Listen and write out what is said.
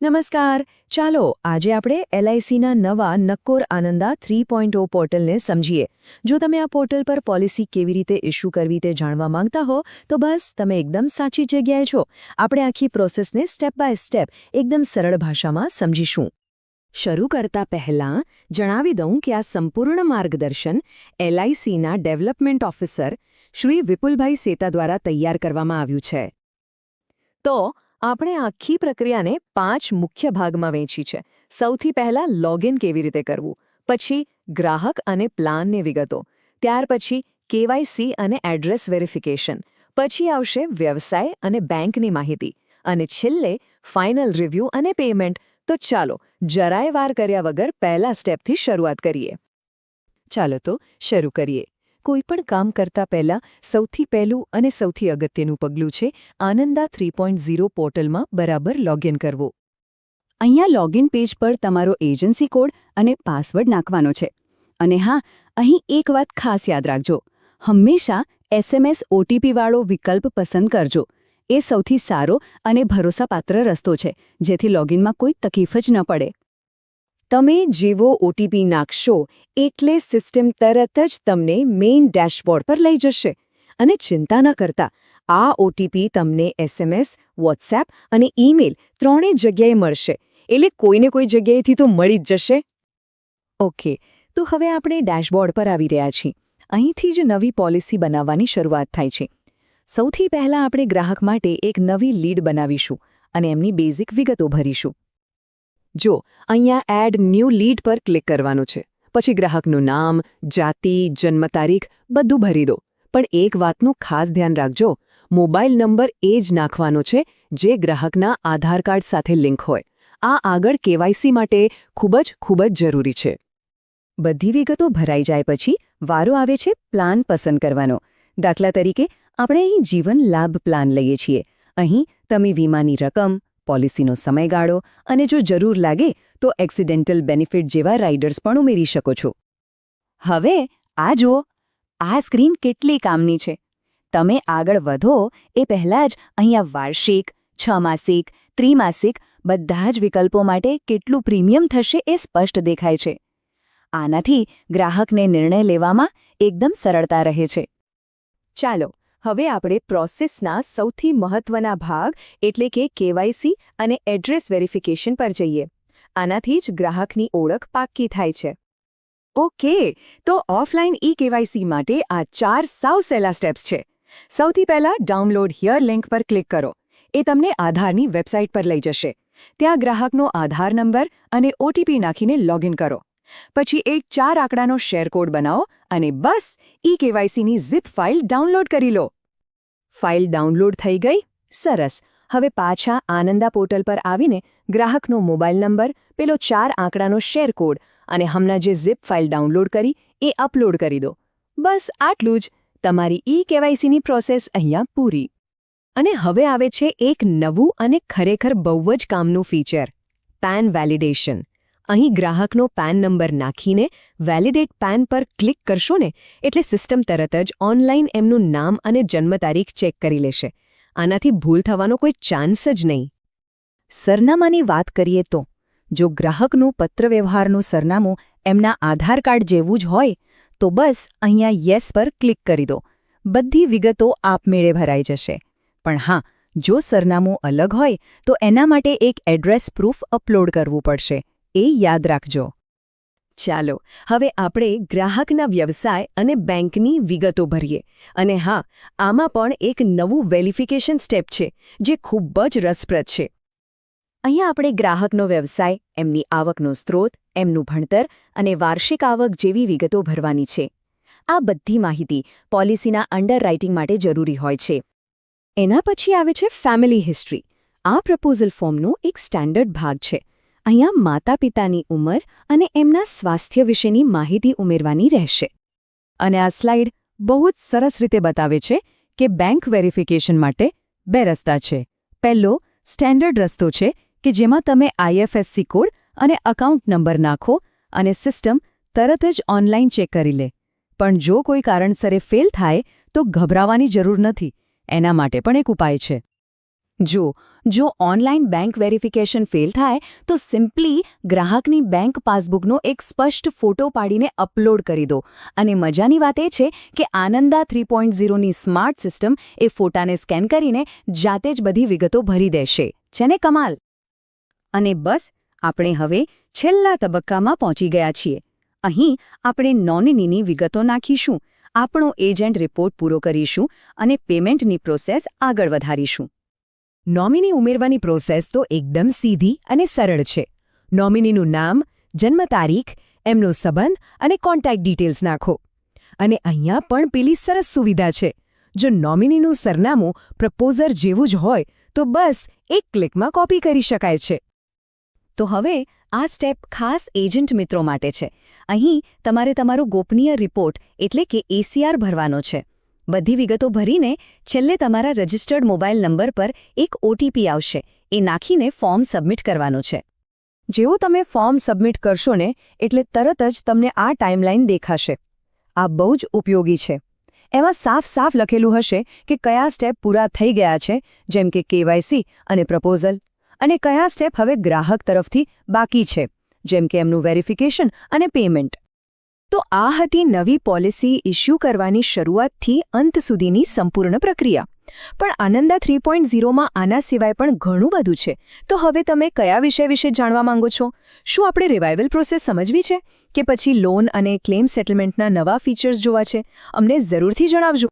નમસ્કાર. ચાલો, આજે આપણે એલઆઈસીના નવા નક્કોર આનંદા થ્રી પોઈન્ટ પોર્ટલને સમજીએ. જો તમે આ પોર્ટલ પર પોલિસી કેવી રીતે ઇસ્યુ કરવી તે જાણવા માંગતા હો, તો બસ તમે એકદમ સાચી જગ્યાએ છો. આપણે આખી પ્રોસેસને સ્ટેપ બાય સ્ટેપ એકદમ સરળ ભાષામાં સમજીશું. શરૂ કરતા પહેલાં જણાવી દઉં કે આ સંપૂર્ણ માર્ગદર્શન એલઆઈસીના ડેવલપમેન્ટ ઓફિસર શ્રી વિપુલભાઈ સેતા દ્વારા તૈયાર કરવામાં આવ્યું છે. તો આપણે આખી પ્રક્રિયાને પાંચ મુખ્ય ભાગમાં વહેંચી છે. સૌથી પહેલાં લોગિન કેવી રીતે કરવું? પછી ગ્રાહક અને પ્લાનની વિગતો. ત્યાર પછી કેવાયસી અને એડ્રેસ વેરિફિકેશન પછી આવશે વ્યવસાય અને બેંકની માહિતી. અને છેલ્લે ફાઇનલ રિવ્યૂ અને પેમેન્ટ તો ચાલો, જરાય વાર કર્યા વગર પહેલા સ્ટેપથી શરૂઆત કરીએ. ચાલો તો શરૂ કરીએ. કોઈપણ કામ કરતા પહેલા સૌથી પહેલું અને સૌથી અગત્યનું પગલું છે આનંદા થ્રી પોઈન્ટ ઝીરો પોર્ટલમાં બરાબર લોગિન કરવો. અહીંયા લોગિન પેજ પર તમારો એજન્સી કોડ અને પાસવર્ડ નાખવાનો છે. અને હા, અહીં એક વાત ખાસ યાદ રાખજો. હંમેશા એસએમએસ ઓટીપીવાળો વિકલ્પ પસંદ કરજો. એ સૌથી સારો અને ભરોસાપાત્ર રસ્તો છે, જેથી લોગિનમાં કોઈ તકલીફ જ ન પડે. તમે જેવો ઓટીપી નાખશો એટલે સિસ્ટમ તરત જ તમને મેઇન ડેશબોર્ડ પર લઈ જશે. અને ચિંતા ન કરતા, આ ઓટીપી તમને એસએમએસ વોટ્સએપ અને ઈમેલ ત્રણેય જગ્યાએ મળશે. એટલે કોઈને કોઈ જગ્યાએથી તો મળી જ જશે. ઓકે તો હવે આપણે ડેશબોર્ડ પર આવી રહ્યા છીએ. અહીંથી જ નવી પોલિસી બનાવવાની શરૂઆત થાય છે. સૌથી પહેલાં આપણે ગ્રાહક માટે એક નવી લીડ બનાવીશું અને એમની બેઝિક વિગતો ભરીશું. જો, અહીંયા એડ ન્યૂ લીડ પર ક્લિક કરવાનું છે. પછી ગ્રાહકનું નામ, જાતિ જન્મ તારીખ બધું ભરી દો. પણ એક વાતનું ખાસ ધ્યાન રાખજો, મોબાઈલ નંબર એ જ નાખવાનો છે જે ગ્રાહકના આધાર કાર્ડ સાથે લિંક હોય. આ આગળ કેવાયસી માટે ખૂબ જ ખૂબ જ જરૂરી છે. બધી વિગતો ભરાઈ જાય પછી વારો આવે છે પ્લાન પસંદ કરવાનો. દાખલા તરીકે, આપણે અહીં જીવન લાભ પ્લાન લઈએ છીએ. અહીં તમે વીમાની રકમ પોલિસીનો સમયગાળો અને જો જરૂર લાગે તો એક્સિડેન્ટલ બેનિફિટ જેવા રાઇડર્સ પણ ઉમેરી શકો છો. હવે આ જુઓ, આ સ્ક્રીન કેટલી કામની છે. તમે આગળ વધો એ પહેલાં જ અહીંયા વાર્ષિક, છ માસિક, ત્રિમાસિક બધા જ વિકલ્પો માટે કેટલું પ્રીમિયમ થશે એ સ્પષ્ટ દેખાય છે. આનાથી ગ્રાહકને નિર્ણય લેવામાં એકદમ સરળતા રહે છે. ચાલો હવે આપણે પ્રોસેસના સૌથી મહત્વના ભાગ, એટલે કે કેવાયસી અને એડ્રેસ વેરિફિકેશન પર જઈએ. આનાથી જ ગ્રાહકની ઓળખ પાક્કી થાય છે. ઓકે, તો ઓફલાઈન ઈ કેવાયસી માટે આ ચાર સાવ સહેલા સ્ટેપ્સ છે. સૌથી પહેલા ડાઉનલોડ હિયર લિંક પર ક્લિક કરો. એ તમને આધારની વેબસાઇટ પર લઈ જશે. ત્યાં ગ્રાહકનો આધાર નંબર અને ઓટીપી નાખીને લોગિન કરો. પછી એક ચાર આંકડાનો શેર કોડ બનાવો અને બસ ઈ કેવાયસીની ઝિપ ફાઇલ ડાઉનલોડ કરી લો. ફાઇલ ડાઉનલોડ થઈ ગઈ? સરસ. હવે પાછા આનંદા પોર્ટલ પર આવીને ગ્રાહકનો મોબાઈલ નંબર, પેલો ચાર આંકડાનો શેર કોડ અને હમણાં જે ઝિપ ફાઇલ ડાઉનલોડ કરી એ અપલોડ કરી દો. બસ આટલું જ. તમારી ઈ કેવાયસીની પ્રોસેસ અહીંયા પૂરી. અને હવે આવે છે એક નવું અને ખરેખર બહુ જ કામનું ફીચર. પેન વેલિડેશન અહીં ગ્રાહકનો પેન નંબર નાખીને વેલિડેટ પેન પર ક્લિક કરશો ને, એટલે સિસ્ટમ તરત જ ઓનલાઈન એમનું નામ અને જન્મ તારીખ ચેક કરી લેશે. આનાથી ભૂલ થવાનો કોઈ ચાન્સ જ નહીં. સરનામાની વાત કરીએ તો, જો ગ્રાહકનું પત્રવ્યવહારનું સરનામું એમના આધાર કાર્ડ જેવું જ હોય, તો બસ અહીંયા યસ પર ક્લિક કરી દો. બધી વિગતો આપમેળે ભરાઈ જશે. પણ હા, જો સરનામું અલગ હોય, તો એના માટે એક એડ્રેસ પ્રૂફ અપલોડ કરવું પડશે. એ યાદ રાખજો. ચાલો, હવે આપણે ગ્રાહકના વ્યવસાય અને બેંકની વિગતો ભરીએ. અને હા, આમાં પણ એક નવું વેલિફિકેશન સ્ટેપ છે, જે ખૂબ જ રસપ્રદ છે. અહીંયા આપણે ગ્રાહકનો વ્યવસાય, એમની આવકનો સ્ત્રોત, એમનું ભણતર અને વાર્ષિક આવક જેવી વિગતો ભરવાની છે. આ બધી માહિતી પોલિસીના અંડરરાઇટિંગ માટે જરૂરી હોય છે. એના પછી આવે છે ફેમિલી હિસ્ટ્રી. આ પ્રપોઝલ ફોર્મનો એક સ્ટેન્ડર્ડ ભાગ છે. અહીંયા માતા પિતાની ઉંમર અને એમના સ્વાસ્થ્ય વિશેની માહિતી ઉમેરવાની રહેશે. અને આ સ્લાઇડ બહુ જ સરસ રીતે બતાવે છે કે બેંક વેરિફિકેશન માટે બે રસ્તા છે. પહેલો, સ્ટેન્ડર્ડ રસ્તો છે કે જેમાં તમે આઈએફએસસી કોડ અને અકાઉન્ટ નંબર નાખો અને સિસ્ટમ તરત જ ઓનલાઈન ચેક કરી લે. પણ જો કોઈ કારણસરે ફેલ થાય તો ગભરાવાની જરૂર નથી. એના માટે પણ એક ઉપાય છે. જો જો ઓનલાઈન બેંક વેરિફિકેશન ફેલ થાય, તો સિમ્પલી ગ્રાહકની બેંક પાસબુકનો એક સ્પષ્ટ ફોટો પાડીને અપલોડ કરી દો. અને મજાની વાત એ છે કે આનંદા થ્રી પોઈન્ટ ઝીરોની સ્માર્ટ સિસ્ટમ એ ફોટાને સ્કેન કરીને જાતે જ બધી વિગતો ભરી દેશે. છે ને કમાલ? અને બસ, આપણે હવે છેલ્લા તબક્કામાં પહોંચી ગયા છીએ. અહીં આપણે નોમિનીની વિગતો નાખીશું, આપણો એજન્ટ રિપોર્ટ પૂરો કરીશું અને પેમેન્ટની પ્રોસેસ આગળ વધારીશું. નોમિની ઉમેરવાની પ્રોસેસ તો એકદમ સીધી અને સરળ છે. નોમિનીનું નામ, જન્મ તારીખ, એમનો સંબંધ અને કોન્ટેક્ટ ડિટેલ્સ નાખો. અને અહીંયા પણ પેલી સરસ સુવિધા છે. જો નોમિનીનું સરનામું પ્રપોઝર જેવું જ હોય, તો બસ એક ક્લિકમાં કોપી કરી શકાય છે. તો હવે આ સ્ટેપ ખાસ એજન્ટ મિત્રો માટે છે. અહીં તમારે તમારો ગોપનીય રિપોર્ટ એટલે કે એસીઆર ભરવાનો છે. બધી વિગતો ભરીને છેલ્લે તમારા રજિસ્ટર્ડ મોબાઈલ નંબર પર એક ઓટીપી આવશે. એ નાખીને ફોર્મ સબમિટ કરવાનું છે. જેવું તમે ફોર્મ સબમિટ કરશો ને, એટલે તરત જ તમને આ ટાઈમલાઈન દેખાશે. આ બહુ જ ઉપયોગી છે. એમાં સાફ સાફ લખેલું હશે કે કયા સ્ટેપ પૂરા થઈ ગયા છે, જેમ કે કેવાયસી અને પ્રપોઝલ. અને કયા સ્ટેપ હવે ગ્રાહક તરફથી બાકી છે, જેમ કે એમનું વેરિફિકેશન અને પેમેન્ટ. તો આ હતી નવી પોલિસી ઇસ્યુ કરવાની શરૂઆતથી અંત સુધીની સંપૂર્ણ પ્રક્રિયા. પણ આનંદા થ્રી પોઈન્ટ ઝીરોમાં આના સિવાય પણ ઘણું બધું છે. તો હવે તમે કયા વિષય વિશે જાણવા માંગો છો? શું આપણે રિવાઇવલ પ્રોસેસ સમજવી છે? કે પછી લોન અને ક્લેમ સેટલમેન્ટના નવા ફીચર્સ જોવા છે? અમને જરૂરથી જણાવજો.